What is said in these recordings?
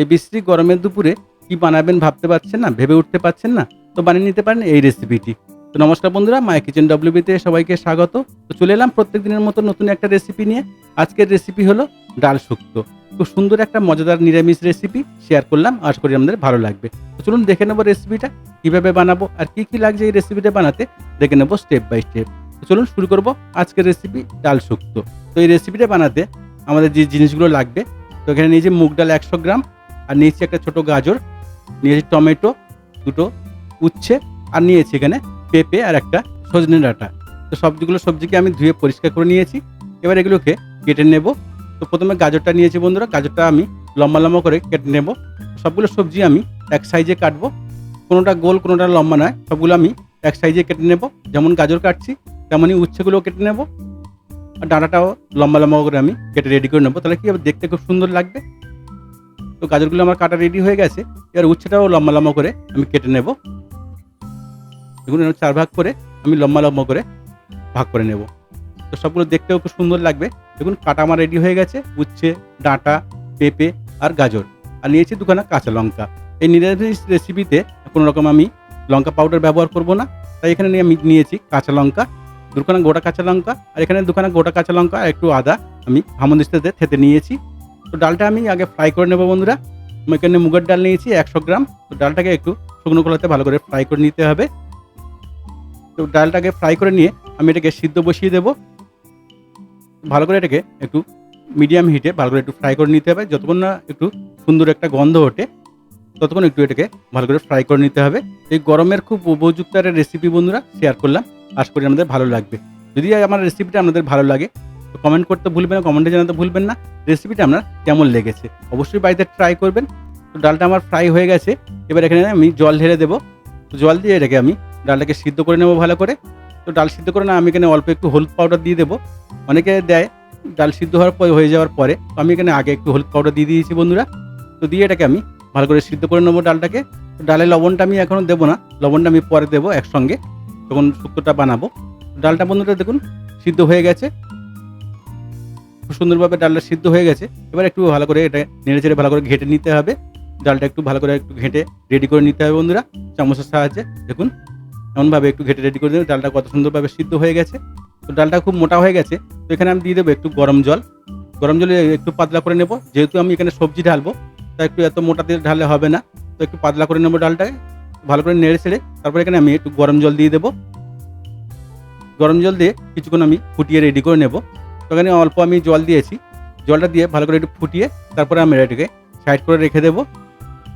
এই বিশ্রী গরমের দুপুরে কি বানাবেন ভাবতে পারছেন না, ভেবে উঠতে পারছেন না, তো বানিয়ে নিতে পারেন এই রেসিপিটি তো নমস্কার বন্ধুরা মাই কিচেন ডব্লিউবিতে সবাইকে স্বাগত। তো চলে এলাম প্রত্যেক দিনের মতো নতুন একটা রেসিপি নিয়ে। আজকের রেসিপি হলো ডাল শুক্তো। খুব সুন্দর একটা মজাদার নিরামিষ রেসিপি শেয়ার করলাম। আশা করি আমাদের ভালো লাগবে। তো চলুন দেখে নেব রেসিপিটা কীভাবে বানাবো আর কি কি লাগছে এই রেসিপিটা বানাতে। দেখে নেব স্টেপ বাই স্টেপ তো চলুন শুরু করব আজকের রেসিপি ডাল শুক্ত। তো এই রেসিপিটা বানাতে আমাদের যে জিনিসগুলো লাগবে, তো এখানে নিয়েছি মুগ ডাল একশো গ্রাম আর নিয়েছি একটা ছোট গাজর, নিয়েছি টমেটো, দুটো উচ্ছে, আর নিয়েছি এখানে পেঁপে আর একটা সজনে ডাঁটা। তো সবজিগুলো সবজিকে আমি ধুয়ে পরিষ্কার করে নিয়েছি। এবার এগুলোকে কেটে নেব। তো প্রথমে গাজরটা নিয়েছি বন্ধুরা, গাজরটা আমি লম্বা লম্বা করে কেটে নেব। সবগুলো সবজি আমি এক সাইজে কাটবো। কোনোটা গোল, কোনোটা লম্বা নয়, সবগুলো আমি এক সাইজে কেটে নেব। যেমন গাজর কাটছি, তেমনই উচ্ছেগুলো কেটে নেব। আর ডাঁটাটাও লম্বা লম্বা করে আমি কেটে রেডি করে নেব। তাহলে কি দেখতে খুব সুন্দর লাগবে। তো গাজরগুলো আমার কাটা রেডি হয়ে গেছে। এবার উচ্ছেটাও লম্বা লম্বা করে আমি কেটে নেব। এগুলো চার ভাগ করে আমি লম্বা লম্বা করে ভাগ করে নেব। তো সবগুলো দেখতেও খুব সুন্দর লাগবে। দেখুন, কাটা আমার রেডি হয়ে গেছে। উচ্ছে, ডাঁটা, পেঁপে আর গাজর। আর নিয়েছি দুখানা কাঁচা লঙ্কা। এই নিরামিষ রেসিপিতে কোনো রকম আমি লঙ্কা পাউডার ব্যবহার করব না। তাই এখানে আমি নিয়েছি কাঁচা লঙ্কা, দুখানা গোটা কাঁচা লঙ্কা, আর এখানে দুখানা গোটা কাঁচা লঙ্কা আর একটু আদা আমি হামদিস্তাতে থেতে নিয়েছি। তো ডালটা আমি আগে ফ্রাই করে নেব বন্ধুরা। আমি এখানে মুগের ডাল নিয়েছি একশো গ্রাম। তো ডালটাকে একটু শুকনো কলাতে ভালো করে ফ্রাই করে নিতে হবে। তো ডালটাকে ফ্রাই করে নিয়ে আমি এটাকে সিদ্ধ বসিয়ে দেবো। ভালো করে এটাকে একটু মিডিয়াম হিটে ভালো করে একটু ফ্রাই করে নিতে হবে। যতক্ষণ না একটু সুন্দর একটা গন্ধ ওঠে, ততক্ষণ একটু এটাকে ভালো করে ফ্রাই করে নিতে হবে। এই গরমের খুব উপযুক্ত একটা রেসিপি বন্ধুরা শেয়ার করলাম। আশা করি আমাদের ভালো লাগবে। যদি আমার রেসিপিটা আপনাদের ভালো লাগে কমেন্ট করতে ভুলবেন না কমেন্টে জানাতে ভুলবেন না। রেসিপিটা আপনার কেমন লেগেছে? অবশ্যই বাড়িতে ট্রাই করবেন। তো ডালটা আমার ফ্রাই হয়ে গেছে। এবার এখানে আমি জল ঢেলে দেবো। তো জল দিয়ে এটাকে আমি ডালটাকে সিদ্ধ করে নেব ভালো করে। তো ডাল সিদ্ধ করে না, আমি এখানে অল্প একটু হলুদ পাউডার দিয়ে দেবো। অনেকে দেয় ডাল সিদ্ধ হওয়ার পর, হয়ে যাওয়ার পরে। তো আমি এখানে আগে একটু হলুদ পাউডার দিয়ে দিয়েছি বন্ধুরা। তো দিয়ে এটাকে আমি ভালো করে সিদ্ধ করে নেব ডালটাকে। তো ডালের লবণটা আমি এখনও দেবো না। লবণটা আমি পরে দেবো একসঙ্গে। তখন শুক্তোটা বানাবো। ডালটা বন্ধুটা দেখুন, সিদ্ধ হয়ে গেছে। খুব সুন্দরভাবে ডালটা সিদ্ধ হয়ে গেছে। এবার একটু ভালো করে এটা নেড়ে চেড়ে ভালো করে ঘেটে নিতে হবে। ডালটা একটু ভালো করে একটু ঘেঁটে রেডি করে নিতে হবে বন্ধুরা। চামচের সাহায্যে। দেখুন, এমনভাবে একটু ঘেটে রেডি করে দেবে ডালটা কত সুন্দরভাবে সিদ্ধ হয়ে গেছে। তো ডালটা খুব মোটা হয়ে গেছে। তো এখানে আমি দিয়ে দেবো একটু গরম জল। গরম জলে একটু পাতলা করে নেব। যেহেতু আমি এখানে সবজি ঢালবো, তা একটু এত মোটা দিয়ে ঢাললে হবে না। তো একটু পাতলা করে নেব ডালটাকে। ভালো করে নেড়ে ছেড়ে তারপরে এখানে আমি একটু গরম জল দিয়ে দেবো। গরম জল দিয়ে কিছুক্ষণ আমি ফুটিয়ে রেডি করে নেব। এখানে অল্প আমি জল দিয়েছি। জলটা দিয়ে ভালো করে একটু ফুটিয়ে তারপরে আমি এটাকে সাইড করে রেখে দেবো।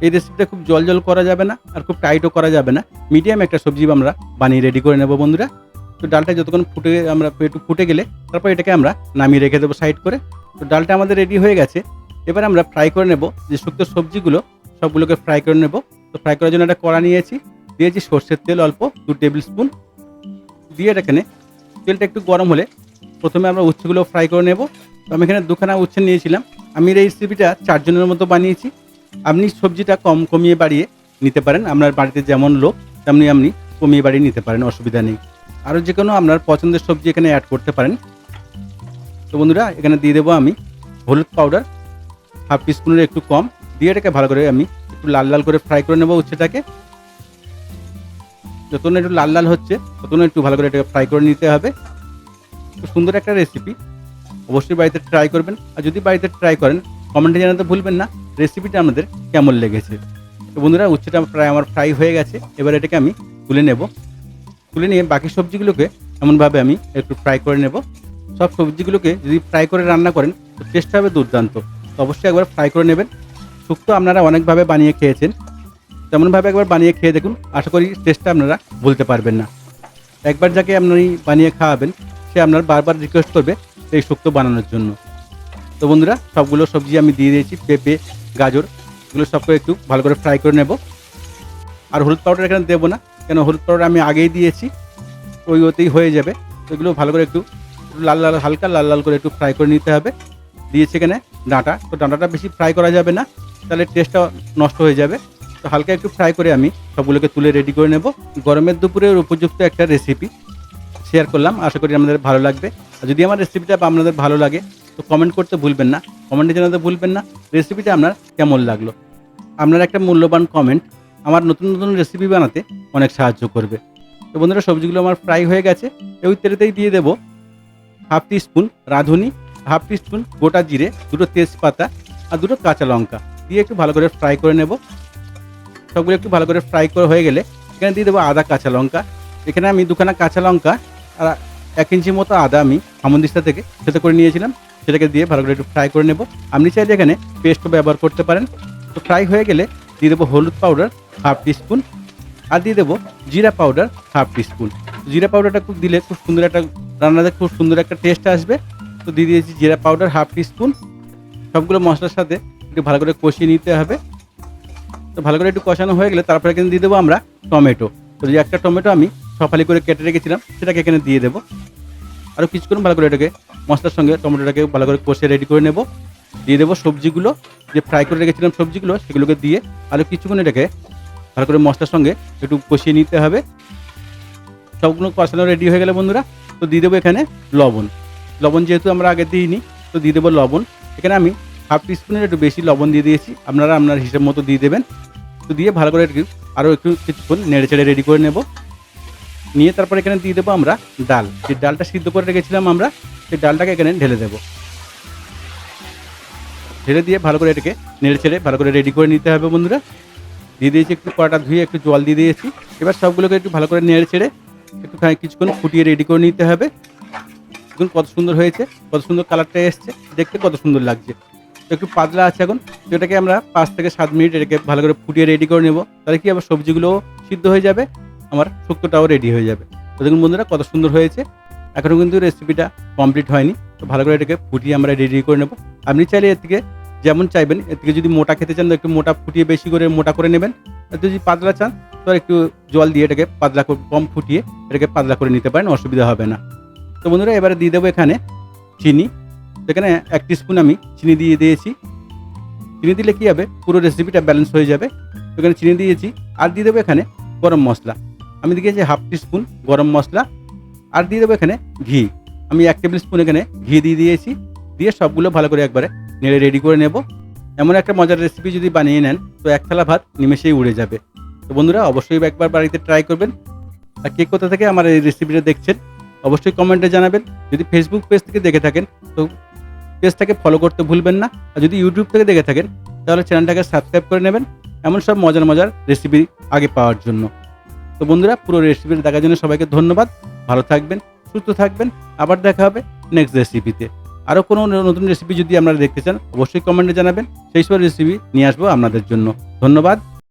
এই রেসিপিটা খুব জল জল করা যাবে না আর খুব টাইটও করা যাবে না। মিডিয়াম একটা সবজি আমরা বানিয়ে রেডি করে নেব বন্ধুরা। তো ডালটা যতক্ষণ ফুটে আমরা একটু ফুটে গেলে তারপর এটাকে আমরা নামিয়ে রেখে দেবো সাইড করে। তো ডালটা আমাদের রেডি হয়ে গেছে। এবার আমরা ফ্রাই করে নেব যে শুক্তো সবজিগুলো সবগুলোকে ফ্রাই করে নেব। তো ফ্রাই করার জন্য একটা কড়া নিয়েছি। দিয়েছি সর্ষের তেল অল্প, দু টেবিল স্পুন। দিয়ে এখানে তেলটা একটু গরম হলে প্রথমে আমরা উচ্ছেগুলো ফ্রাই করে নেব। তো আমি এখানে দুখানা উচ্ছে নিয়েছিলাম। আমি এই রেসিপিটা চারজনের মতো বানিয়েছি। আপনি সবজিটা কম কমিয়ে বাড়িয়ে নিতে পারেন। আপনার বাড়িতে যেমন লোক, তেমনি আপনি কমিয়ে বাড়িয়ে নিতে পারেন, অসুবিধা নেই। আরও যে কোনো আপনার পছন্দের সবজি এখানে অ্যাড করতে পারেন। তো বন্ধুরা, এখানে দিয়ে দেবো আমি হলুদ পাউডার হাফ টিস্পুনের একটু কম। দিয়ে এটাকে ভালো করে আমি একটু লাল লাল করে ফ্রাই করে নেব উচ্ছেটাকে। যতক্ষণ একটু লাল লাল হচ্ছে, ততক্ষণ একটু ভালো করে এটাকে ফ্রাই করে নিতে হবে। খুব সুন্দর একটা রেসিপি অবশ্যই বাড়িতে ট্রাই করবেন। আর যদি বাড়িতে ট্রাই করেন কমেন্টে জানাতে ভুলবেন না রেসিপিটা আমাদের কেমন লেগেছে। তো বন্ধুরা, উচ্ছেটা প্রায় আমার ফ্রাই হয়ে গেছে। এবার এটাকে আমি তুলে নেব। তুলে নিয়ে বাকি সবজিগুলোকে এমনভাবে আমি একটু ফ্রাই করে নেব। সব সবজিগুলোকে যদি ফ্রাই করে রান্না করেন, তো টেস্টটা হবে দুর্দান্ত। তো অবশ্যই একবার ফ্রাই করে নেবেন। শুক্তো আপনারা অনেকভাবে বানিয়ে খেয়েছেন। তেমনভাবে একবার বানিয়ে খেয়ে দেখুন। আশা করি টেস্টটা আপনারা বলতে পারবেন না। একবার যাকে আপনি বানিয়ে খাওয়াবেন সে আপনার বারবার রিকোয়েস্ট করবে এই শুক্তো বানানোর জন্য। তো বন্ধুরা, সবগুলো সবজি আমি দিয়ে দিয়েছি, পেঁপে, গাজর, এগুলো সবকে একটু ভালো করে ফ্রাই করে নেব। আর হলুদ পাউডার এখানে দেবো না, কেন হলুদ পাউডার আমি আগেই দিয়েছি, ওই ওতেই হয়ে যাবে। এগুলো ভালো করে একটু লাল লাল, হালকা লাল লাল করে একটু ফ্রাই করে নিতে হবে। দিয়েছি এখানে ডাঁটা। তো ডাঁটাটা বেশি ফ্রাই করা যাবে না, তাহলে টেস্টটা নষ্ট হয়ে যাবে। তো হালকা একটু ফ্রাই করে আমি সবগুলোকে তুলে রেডি করে নেব। গরমের দুপুরের উপযুক্ত একটা রেসিপি শেয়ার করলাম। আশা করি আমাদের ভালো লাগবে। আর যদি আমার রেসিপিটা আপনাদের ভালো লাগে, তো কমেন্ট করতে ভুলবেন না। কমেন্টে জানাতে ভুলবেন না। রেসিপিটা আপনার কেমন লাগল? আপনার একটা মূল্যবান কমেন্ট আমার নতুন নতুন রেসিপি বানাতে অনেক সাহায্য করবে। তো বন্ধুরা, সবজিগুলো আমার ফ্রাই হয়ে গেছে। ওই তেলেতেই দিয়ে দেবো হাফ স্পুন রাঁধুনি হাফ স্পুন গোটা জিরে, দুটো তেজপাতা আর দুটো কাঁচা লঙ্কা। দিয়ে একটু ভালো করে ফ্রাই করে নেব। সবগুলো একটু ভালো করে ফ্রাই করে হয়ে গেলে এখানে দিয়ে দেবো আদা কাঁচা লঙ্কা। এখানে আমি দুখানা কাঁচা লঙ্কা আর এক ইঞ্চি মতো আদা আমি হামন্দিস্তা থেকে সেটা করে নিয়েছিলাম। সেটাকে দিয়ে ভালো করে একটু ফ্রাই করে নেব। আপনি চাইলে এখানে পেস্টও ব্যবহার করতে পারেন। তো ফ্রাই হয়ে গেলে দিয়ে দেবো হলুদ পাউডার হাফ স্পুন আর দিয়ে দেবো জিরা পাউডার হাফ স্পুন জিরা পাউডারটা খুব দিলে খুব সুন্দর একটা রান্নাতে খুব সুন্দর একটা টেস্ট আসবে। তো দিয়ে দিয়েছি জিরা পাউডার হাফ স্পুন সবগুলো মশলার সাথে একটু ভালো করে কষিয়ে নিতে হবে। তো ভালো করে একটু কষানো হয়ে গেলে তারপরে এখানে দিয়ে দেবো আমরা টমেটো। তো একটা টমেটো আমি সফালি করে কেটে রেখেছিলাম, সেটাকে এখানে দিয়ে দেবো। আরও কিছুক্ষণ ভালো করে এটাকে মশলার সঙ্গে টমেটোটাকে ভালো করে কষে রেডি করে নেব। দিয়ে দেবো সবজিগুলো, যে ফ্রাই করে রেখেছিলাম সবজিগুলো, সেগুলোকে দিয়ে আরও কিছুক্ষণ এটাকে ভালো করে মশলার সঙ্গে একটু কষিয়ে নিতে হবে। সবগুলো কষানো রেডি হয়ে গেলে বন্ধুরা, তো দিয়ে দেবো এখানে লবণ। লবণ যেহেতু আমরা আগে দিইনি, তো দিয়ে দেবো লবণ। এখানে আমি হাফ টিস্পুনের একটু বেশি লবণ দিয়ে দিয়েছি, আপনারা আপনার হিসেব মতো দিয়ে দেবেন। তো দিয়ে ভালো করে আরও একটু কিছুক্ষণ নেড়ে চেড়ে রেডি করে নেব। নিয়ে তারপর এখানে দিয়ে দেবো আমরা ডাল। যে ডালটা সিদ্ধ করে রেখেছিলাম আমরা, সেই ডালটাকে এখানে ঢেলে দেবো। ঢেলে দিয়ে ভালো করে এটাকে নেড়ে ছেড়ে ভালো করে রেডি করে নিতে হবে বন্ধুরা। দিয়ে দিয়েছি একটু কড়াটা ধুয়ে একটু জল দিয়ে দিয়েছি। এবার সবগুলোকে একটু ভালো করে নেড়ে ছেড়ে একটু কিছুক্ষণ ফুটিয়ে রেডি করে নিতে হবে। দেখুন কত সুন্দর হয়েছে, কত সুন্দর কালারটা এসছে, দেখতে কত সুন্দর লাগছে। একটু পাতলা আছে এখন যেটাকে আমরা পাঁচ থেকে সাত মিনিট এটাকে ভালো করে ফুটিয়ে রেডি করে নেব। তাহলে কি আবার সবজিগুলোও সিদ্ধ হয়ে যাবে। আমার শুক্তোটাও রেডি হয়ে যাবে। তো দেখুন বন্ধুরা, কত সুন্দর হয়েছে। এখনও কিন্তু রেসিপিটা কমপ্লিট হয়নি। তো ভালো করে এটাকে ফুটিয়ে আমরা রেডি করে নেব। আপনি চাইলে এর থেকে যেমন চাইবেন, এর থেকে যদি মোটা খেতে চান, তো একটু মোটা ফুটিয়ে বেশি করে মোটা করে নেবেন। আর যদি পাতলা চান, তো একটু জল দিয়ে এটাকে পাতলা কম ফুটিয়ে এটাকে পাতলা করে নিতে পারেন, অসুবিধা হবে না। তো বন্ধুরা, এবারে দিয়ে দেবো এখানে চিনি। এখানে এক স্পুন আমি চিনি দিয়ে দিয়েছি। চিনি দিলে কী হবে? পুরো রেসিপিটা ব্যালেন্স হয়ে যাবে। এখানে চিনি দিয়েছি। আর দিয়ে দেবো এখানে গরম মশলা। আমি দিয়েছি হাফ স্পুন গরম মশলা, আর দিয়ে দেবো এখানে ঘি। আমি এক টেবিল স্পুন এখানে ঘি দিয়ে দিয়েছি, দিয়ে সবগুলো ভালো করে একবারে নেড়ে রেডি করে নেব। এমন একটা মজার রেসিপি যদি বানিয়ে নেন, তো এক থালা ভাত নিমেষেই উড়ে যাবে। তো বন্ধুরা, অবশ্যই একবার বাড়িতে ট্রাই করবেন। আর কে কোথা থেকে আমার এই রেসিপিটা দেখছেন, অবশ্যই কমেন্টে জানাবেন। যদি ফেসবুক পেজ থেকে দেখে থাকেন, তো পেজটাকে ফলো করতে ভুলবেন না। আর যদি ইউটিউব থেকে দেখে থাকেন, তাহলে চ্যানেলটাকে সাবস্ক্রাইব করে নেবেন। এমন সব মজার মজার রেসিপি আগে পাওয়ার জন্য। তো বন্ধুরা, পুরো রেসিপিটা দেখার জন্য সবাইকে ধন্যবাদ। ভালো থাকবেন, সুস্থ থাকবেন। আবার দেখা হবে নেক্সট রেসিপিতে আরও কোনো নতুন রেসিপি যদি আপনারা দেখতে চান, অবশ্যই কমেন্টে জানাবেন। সেই সব রেসিপি নিয়ে আসব আপনাদের জন্য। ধন্যবাদ।